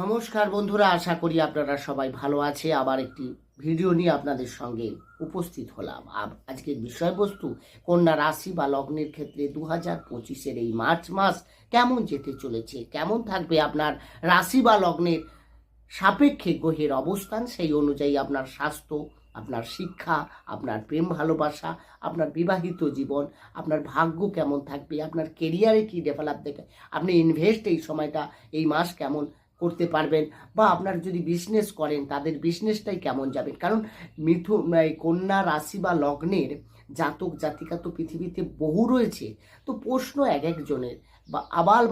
নমস্কার বন্ধুরা, আশা করি আপনারা সবাই ভালো আছে। আবার একটি ভিডিও নিয়ে আপনাদের সঙ্গে উপস্থিত হলাম। আজকের বিষয়বস্তু, কন্যা রাশি বা লগ্নের ক্ষেত্রে দু হাজার পঁচিশের এই মার্চ মাস কেমন যেতে চলেছে, কেমন থাকবে আপনার রাশি বা লগ্নের সাপেক্ষে গ্রহের অবস্থান, সেই অনুযায়ী আপনার স্বাস্থ্য, আপনার শিক্ষা, আপনার প্রেম ভালোবাসা, আপনার বিবাহিত জীবন, আপনার ভাগ্য কেমন থাকবে, আপনার কেরিয়ারে কি ডেভেলপ দেখে আপনি ইনভেস্ট এই সময়টা, এই মাস কেমন করতে পারবেন বা আপনার যদি বিজনেস করেন, তাদের বিজনেসটাই কেমন যাবে? কারণ মিথু এই কন্যা রাশি বা লগ্নের জাতক, জাতিকা তো পৃথিবীতে বহু রয়েছে। তো প্রশ্ন এক একজনের বা আবাল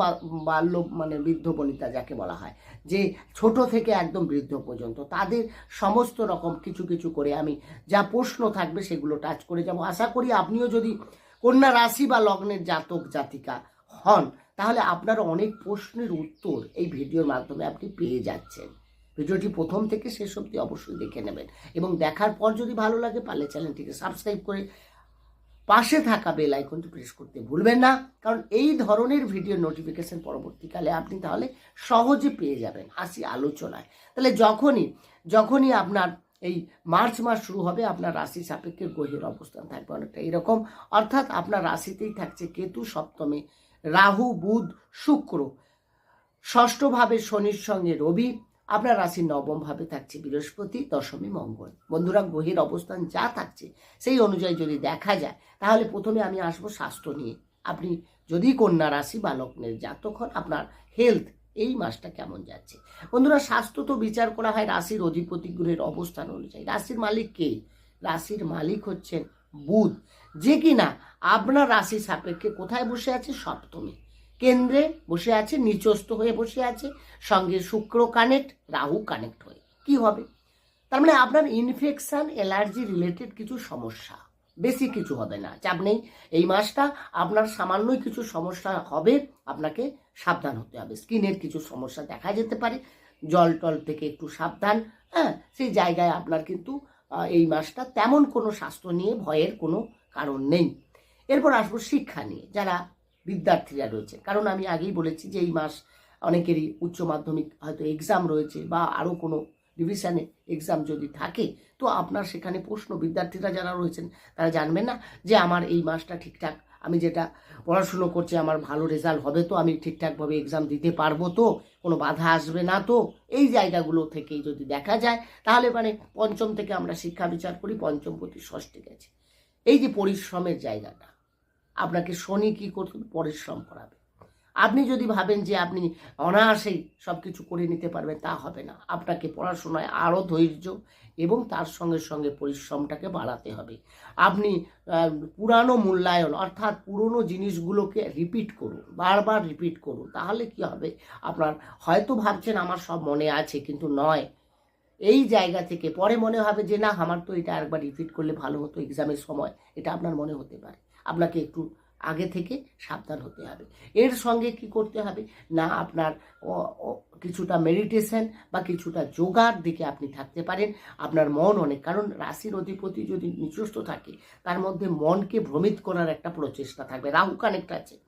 বাল্য মানে বৃদ্ধ বনিতা যাকে বলা হয়, যে ছোট থেকে একদম বৃদ্ধ পর্যন্ত তাদের সমস্ত রকম কিছু কিছু করে আমি যা প্রশ্ন থাকবে সেগুলো টাচ করে যাব। আশা করি আপনিও যদি কন্যা রাশি বা লগ্নের জাতক, জাতিকা হন তাহলে আপনার অনেক প্রশ্নের উত্তর এই ভিডিওর মাধ্যমে আপনি পেয়ে যাচ্ছেন। ভিডিওটি প্রথম থেকে শেষ অবধি অবশ্যই দেখে নেবেন এবং দেখার পর যদি ভালো লাগে পারলে চ্যানেলটিকে সাবস্ক্রাইব করে পাশে থাকা বেল আইকনটি প্রেস করতে ভুলবেন না। কারণ এই ধরনের ভিডিও নোটিফিকেশন পরবর্তীকালে আপনি তাহলে সহজে পেয়ে যাবেন আসি আলোচনায়। তাহলে যখনই যখনই আপনার এই মার্চ মাস শুরু হবে, আপনার রাশি সাপেক্ষে গ্রহের অবস্থান থাকবে অনেকটা এরকম। অর্থাৎ আপনার রাশিতেই থাকছে কেতু সপ্তমে। রাহু, বুধ, শুক্র। ষষ্ঠভাবে শনির সঙ্গে রবি। আপনার রাশির নবম ভাবে থাকছে বৃহস্পতি, দশমী, মঙ্গল। বন্ধুরা, গ্রহের অবস্থান যা থাকছে, সেই অনুযায়ী যদি দেখা যায়, তাহলে প্রথমে আমি আসব স্বাস্থ্য নিয়ে। আপনি যদি কন্যা রাশি বা লগ্নের হন, আপনার হেলথ এই মাসটা কেমন যাচ্ছে? বন্ধুরা, স্বাস্থ্য তো বিচার করা হয় রাশির অধিপতি গ্রহের অবস্থান অনুযায়ী। রাশির মালিক কে? রাশির মালিক হচ্ছেন বুধ। যে কিনা আপনার রাশি সাপেক্ষে কোথায় বসে আছে? সপ্তমী। কেন্দ্রে বসে আছে, নিচস্থ হয়ে বসে আছে, সঙ্গে শুক্র কানেক্ট রাহু কানেক্ট হয়ে। কি হবে? তার মানে আপনার ইনফেকশন অ্যালার্জি রিলেটেড কিছু সমস্যা। বেশি কিছু হবে না, চাপ নেই। এই মাসটা আপনার সামান্যই কিছু সমস্যা হবে, আপনাকে সাবধান হতে হবে। স্কিনের কিছু সমস্যা দেখা যেতে পারে, জল টল থেকে একটু সাবধান হ্যাঁ? সেই জায়গায় আপনার কিন্তু এই মাসটা তেমন কোনো স্বাস্থ্য নিয়ে ভয়ের কোনো কারণ নেই। এরপর আসব শিক্ষা নিয়ে, যারা বিদ্যার্থীরা রয়েছে। কারণ আমি আগেই বলেছি যে এই মাস অনেকেরই উচ্চ মাধ্যমিক হয়তো এক্সাম রয়েছে বা আরও কোনো ডিভিশনে এক্সাম যদি থাকে, তো আপনার সেখানে প্রশ্ন। বিদ্যার্থীরা যারা রয়েছেন, তারা জানবেন না যে আমার এই মাসটা ঠিকঠাক আমি যেটা পড়াশুনো করছি, আমার ভালো রেজাল্ট হবে তো, আমি ঠিকঠাকভাবে এক্সাম দিতে পারব তো, কোনো বাধা আসবে না তো, এই জায়গাগুলো থেকেই যদি দেখা যায়, তাহলে মানে পঞ্চম থেকে আমরা শিক্ষা বিচার করি, পঞ্চম প্রতি ষষ্ঠে গেছে। এই যে পরিশ্রমের জায়গাটা, আপনাকে শনি কী করতে? পরিশ্রম করাবে। আপনি যদি ভাবেন যে আপনি অনায়াসেই সব কিছু করে নিতে পারবেন, তা হবে না। আপনাকে পড়াশোনায় আরও ধৈর্য এবং তার সঙ্গে সঙ্গে পরিশ্রমটাকে বাড়াতে হবে। আপনি পুরানো মূল্যায়ন অর্থাৎ পুরনো জিনিসগুলোকে রিপিট করুন, বারবার রিপিট করুন, তাহলে কি হবে? আপনার হয়তো ভাবছেন আমার সব মনে আছে কিন্তু নয়। এই জায়গা থেকে পরে মনে হবে যে, না, আমার তো এটা একবার রিপিট করলে ভালো হতো এক্সামের সময়। এটা আপনার মনে হতে পারে। আপনাকে একটু আগে থেকে সাবধান হতে হবে। এর সঙ্গে কি করতে হবে? না আপনার কিছুটা মেডিটেশন বা কিছুটা যোগার দিকে আপনি থাকতে পারেন। আপনার মন অনেক, কারণ রাশির অধিপতি যদি নিচস্থ থাকে, তার মধ্যে মনকে ভ্রমিত করার একটা প্রচেষ্টা থাকবে। রাহু কানেক্ট আছে।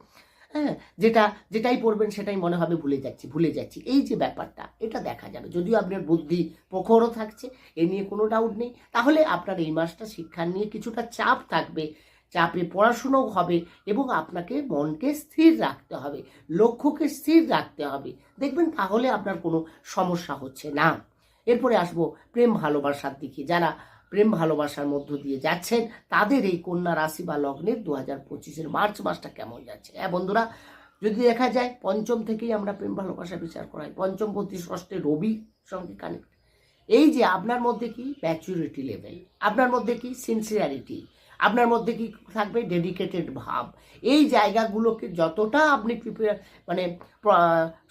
হ্যাঁ যেটা, যেটাই পড়বেন সেটাই মনে হবে ভুলে যাচ্ছি ভুলে যাচ্ছি। এই যে ব্যাপারটা, এটা দেখা যাবে। যদিও আপনার বুদ্ধি প্রখরও থাকছে, এ নিয়ে কোনো ডাউট নেই। তাহলে আপনার এই মাসটা শিক্ষা নিয়ে কিছুটা চাপ থাকবে। চাপে পড়াশুনোও হবে এবং আপনাকে মনকে স্থির রাখতে হবে, লক্ষ্যকে স্থির রাখতে হবে। দেখবেন তাহলে আপনার কোনো সমস্যা হচ্ছে না। এরপরে আসব প্রেম ভালোবাসার দিকে। যারা প্রেম ভালোবাসার মধ্য দিয়ে যাচ্ছেন, তাদের এই কন্যা রাশি বা লগ্নের দু হাজার পঁচিশের মার্চ মাসটা কেমন যাচ্ছে? হ্যাঁ বন্ধুরা, যদি দেখা যায় পঞ্চম থেকেই আমরা প্রেম ভালোবাসা বিচার করাই। পঞ্চম প্রতি ষষ্ঠে রবি সঙ্গে কানেক্ট এই যে আপনার মধ্যে কি ম্যাচুরিটি লেভেল আপনার মধ্যে কি সিনসিয়ারিটি আপনার মধ্যে কি থাকবে? ডেডিকেটেড ভাব। এই জায়গাগুলোকে যতটা আপনি প্রিপেয়ার মানে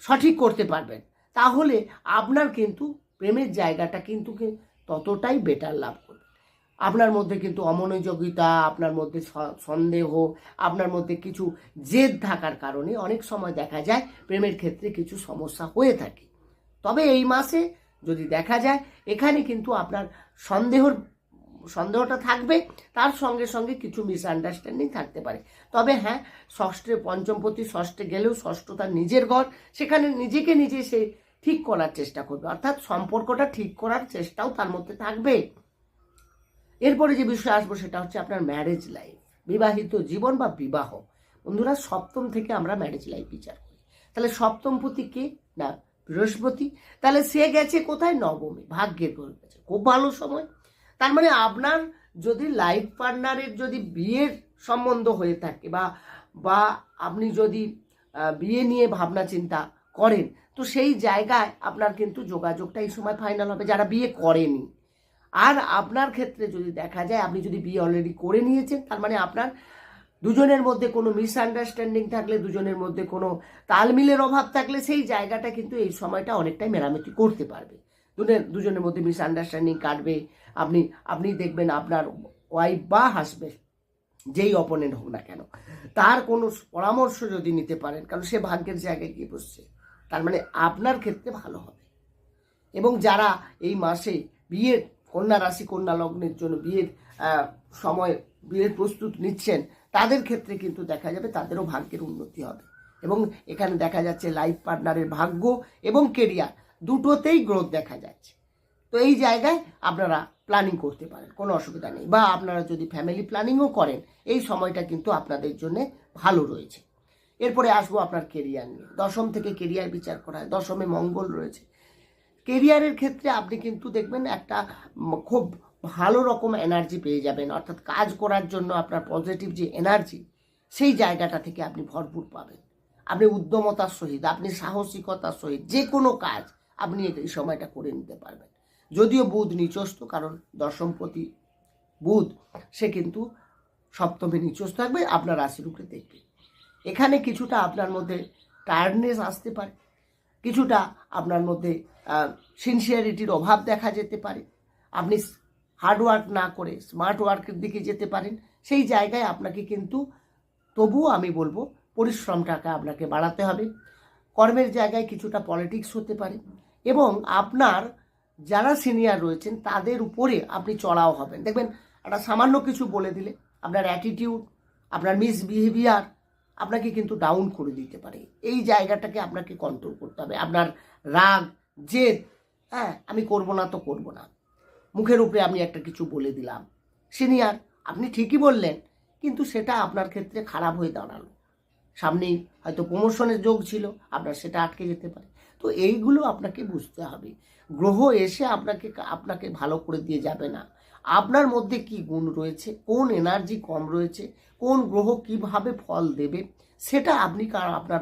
সঠিক করতে পারবেন, তাহলে আপনার কিন্তু প্রেমের জায়গাটা কিন্তু ততটাই বেটার লাভ করবে। আপনার মধ্যে কিন্তু অমনোযোগিতা, আপনার মধ্যে সন্দেহ, আপনার মধ্যে কিছু জেদ থাকার কারণে অনেক সময় দেখা যায় প্রেমের ক্ষেত্রে কিছু সমস্যা হয়ে থাকে। তবে এই মাসে যদি দেখা যায়, এখানে কিন্তু আপনার সন্দেহর সন্দেহটা থাকবে, তার সঙ্গে সঙ্গে কিছু মিসআন্ডারস্ট্যান্ডিং থাকতে পারে। তবে হ্যাঁ ষষ্ঠে, পঞ্চমপতি, ষষ্ঠে গেলেও ষষ্ঠ তার নিজের ঘর, সেখানে নিজেকে নিজে সে ঠিক করার চেষ্টা করবে। অর্থাৎ সম্পর্কটা ঠিক করার চেষ্টাও তার মধ্যে থাকবে। এরপরে যে বিষয় আসব সেটা হচ্ছে আপনার ম্যারেজ লাইফ বিবাহিত জীবন বা বিবাহ। বন্ধুরা, সপ্তম থেকে আমরা ম্যারেজ লাইফ বিচার করি। তাহলে সপ্তম পতি কে? না, বৃহস্পতি। তাহলে সে গেছে কোথায়? নবমী। ভাগ্যের গেছে খুব ভালো সময়। তার মানে আপনার যদি লাইফ পার্টনারের যদি বিয়ের সম্বন্ধ হয়ে থাকে বা বা আপনি যদি বিয়ে নিয়ে ভাবনা চিন্তা করেন, তো সেই জায়গায় আপনার কিন্তু যোগাযোগটা এই সময় ফাইনাল হবে, যারা বিয়ে করেনি। আর আপনার ক্ষেত্রে যদি দেখা যায়, আপনি যদি বিয়ে অলরেডি করে নিয়েছেন, তার মানে আপনার দুজনের মধ্যে কোনো মিসআন্ডারস্ট্যান্ডিং থাকলে, দুজনের মধ্যে কোনো তালমিলের অভাব থাকলে, সেই জায়গাটা কিন্তু এই সময়টা অনেকটাই মেরামতি করতে পারবে। দুজনের দুজনের মধ্যে মিসআন্ডারস্ট্যান্ডিং কাটবে। আপনি আপনি দেখবেন আপনার ওয়াইফ বা হাসবেন্ড যেই অপোনেন্ট হোক না কেন, তার কোনো পরামর্শ যদি নিতে পারেন, কারণ সে ভাগ্যের জায়গায় গিয়ে বসছে, তার মানে আপনার ক্ষেত্রে ভালো হবে। এবং যারা এই মাসে বিয়ের, কন্যা রাশি, কন্যা লগ্নের জন্য বিয়ের সময়, বিয়ের প্রস্তুত নিচ্ছেন, তাদের ক্ষেত্রে কিন্তু দেখা যাবে তাদেরও ভাগ্যের উন্নতি হবে। এবং এখানে দেখা যাচ্ছে লাইফ পার্টনারের ভাগ্য এবং কেরিয়ার দুটোতেই গ্রোথ দেখা যাচ্ছে। তো এই জায়গায় আপনারা প্ল্যানিং করতে পারেন, কোনো অসুবিধা নেই। বা আপনারা যদি ফ্যামিলি প্ল্যানিংও করেন, এই সময়টা কিন্তু আপনাদের জন্য ভালো রয়েছে। এরপরে আসব আপনার কেরিয়ার নিয়ে। দশম থেকে কেরিয়ার বিচার করা হয় দশমে মঙ্গল রয়েছে। কেরিয়ারের ক্ষেত্রে আপনি কিন্তু দেখবেন একটা খুব ভালো রকম এনার্জি পেয়ে যাবেন। অর্থাৎ কাজ করার জন্য আপনার পজিটিভ যে এনার্জি সেই জায়গাটা থেকে আপনি ভরপুর পাবেন। আপনি উদ্যমতার সহিত, আপনি সাহসিকতার সহিত যে কোনো কাজ আপনি এই সময়টা করে নিতে পারবেন। যদিও বুধ নিচস্ত কারণ দশমপতি বুধ, সে কিন্তু সপ্তমে নিচস্ত থাকবে, আপনার রাশির উপরে দেখবে। এখানে কিছুটা আপনার মধ্যে টায়ার্ডনেস আসতে পারে, কিছুটা আপনার মধ্যে সিনসিয়ারিটির অভাব দেখা যেতে পারে। আপনি হার্ডওয়ার্ক না করে স্মার্ট ওয়ার্কের দিকে যেতে পারেন, সেই জায়গায় আপনাকে কিন্তু তবুও আমি বলব, পরিশ্রমটাকে আপনাকে বাড়াতে হবে। কর্মের জায়গায় কিছুটা পলিটিক্স হতে পারে এবং আপনার যারা সিনিয়র রয়েছেন, তাদের উপরে আপনি চড়াও হবেন। দেখবেন, একটা সামান্য কিছু বলে দিলে আপনার অ্যাটিটিউড আপনার মিসবিহেভিয়ার আপনাকে কিন্তু ডাউন করে দিতে পারে। এই জায়গাটাকে আপনাকে কন্ট্রোল করতে হবে। আপনার রাগ, জেদ হ্যাঁ আমি করব না তো করব না। মুখের উপরে আমি একটা কিছু বলে দিলাম। সিনিয়র আপনি ঠিকই বললেন, কিন্তু সেটা আপনার ক্ষেত্রে খারাপ হয়ে দাঁড়াল। সামনেই হয়তো প্রমোশনের যোগ ছিল, আপনার সেটা আটকে যেতে পারে। তো এইগুলো আপনাকে বুঝতে হবে। গ্রহ এসে আপনাকে আপনাকে ভালো করে দিয়ে যাবে না। আপনার মধ্যে কি গুণ রয়েছে? কোন এনার্জি কম রয়েছে? কোন গ্রহ কীভাবে ফল দেবে? সেটা আপনি কার আপনার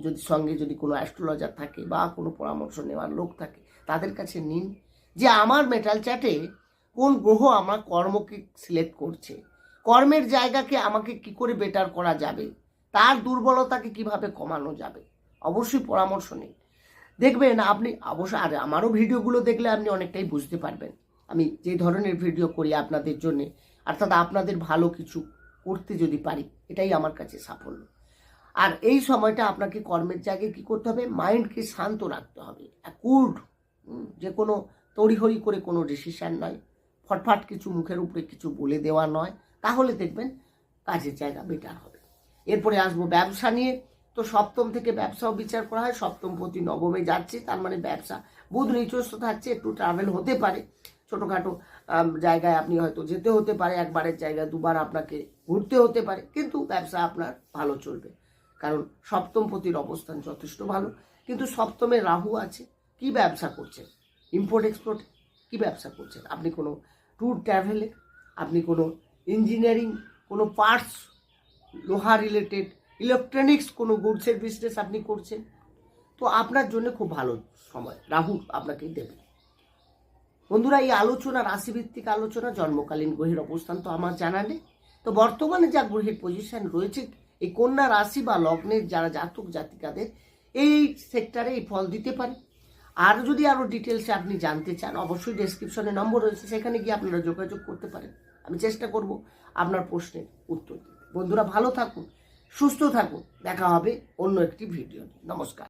যদি সঙ্গে যদি কোনো অ্যাস্ট্রোলজার থাকে বা কোনো পরামর্শ নেওয়ার লোক থাকে, তাদের কাছে নিন। যে আমার মেটাল চ্যাটে কোন গ্রহ আমার কর্মকে সিলেক্ট করছে। কর্মের জায়গাকে আমাকে কি করে বেটার করা যাবে? তার দুর্বলতাকে কীভাবে কমানো যাবে? অবশ্যই পরামর্শ নিন। দেখবেন আপনি, অবশ্য আর আমারও ভিডিওগুলো দেখলে আপনি অনেকটাই বুঝতে পারবেন। আমি যে ধরনের ভিডিও করি আপনাদের জন্যে, অর্থাৎ আপনাদের ভালো কিছু করতে যদি পারি, এটাই আমার কাছে সাফল্য। আর এই সময়টা আপনাকে কর্মের জায়গায় কি করতে হবে? মাইন্ডকে শান্ত রাখতে হবে। কুড যে কোনো তড়িহড়ি করে কোনো ডিসিশান নয়। ফটফট কিছু মুখের উপরে কিছু বলে দেওয়া নয়। তাহলে দেখবেন কাজের জায়গা বেটার হবে। এরপরে আসব ব্যবসা নিয়ে। তো সপ্তম থেকে ব্যবসাও বিচার করা হয়, সপ্তম প্রতি নবমে যাচ্ছে, তার মানে ব্যবসা বুধ নিচস্ত থাকছে, একটু ট্রাভেল হতে পারে। ছোটোখাটো জায়গায় আপনি হয়তো যেতে হতে পারে, একবারের জায়গায় দুবার আপনাকে ঘুরতে হতে পারে, কিন্তু ব্যবসা আপনার ভালো চলবে। কারণ সপ্তম পতির অবস্থান যথেষ্ট ভালো, কিন্তু সপ্তমে রাহু আছে, কি ব্যবসা করছেন? ইম্পোর্ট এক্সপোর্ট কি ব্যবসা করছেন? আপনি কোনো ট্যুর ট্রাভেলে আপনি কোনো ইঞ্জিনিয়ারিং কোনো পার্টস লোহা রিলেটেড ইলেকট্রনিক্স কোনো গুডসের বিজনেস আপনি করছেন। তো আপনার জন্য খুব ভালো সময়। রাহু আপনাকে দেবে। বন্ধুরা, এই আলোচনা, রাশিভিত্তিক আলোচনা, জন্মকালীন গ্রহের অবস্থান তো আমার জানা নেই। তো বর্তমানে যা গ্রহের পজিশন রয়েছে, এই কন্যা রাশি বা লগ্নের যারা জাতক জাতিকাদের, এই সেক্টরে এই ফল দিতে পারে। আর যদি আরও ডিটেলসে আপনি জানতে চান, অবশ্যই ডেসক্রিপশনে নম্বর রয়েছে। সেখানে গিয়ে আপনারা যোগাযোগ করতে পারেন। আমি চেষ্টা করব আপনার প্রশ্নের উত্তর দিতে। বন্ধুরা, ভালো থাকুন। সুস্থ থাকুন দেখা হবে অন্য একটি ভিডিও। নমস্কার